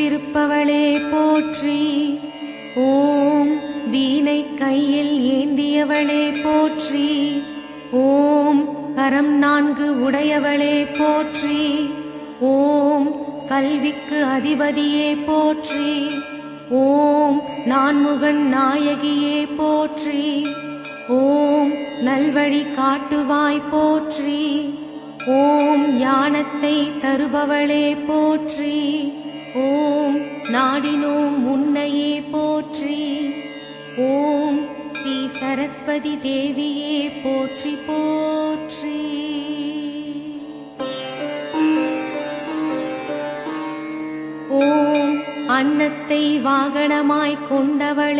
துதிப்பவளே போற்றி. ஓம் வீணை கையில் ஏந்தியவளே போற்றி. ஓம் கரம் நான்கு உடையவளே போற்றி. ஓம் கல்விக்கு அதிபதியே போற்றி. ஓம் நான்முகன் நாயகியே போற்றி. ஓம் நல்வழி காட்டுவாய் போற்றி. ஓம் ஞானத்தை தருபவளே போற்றி. ஓம் நாடினோம் உன்னையே போற்றி. ஓம் ஸ்ரீ சரஸ்வதி தேவியே போற்றி போற்றி. ஓம் அன்னத்தை வாகனமாய்க் கொண்டவளே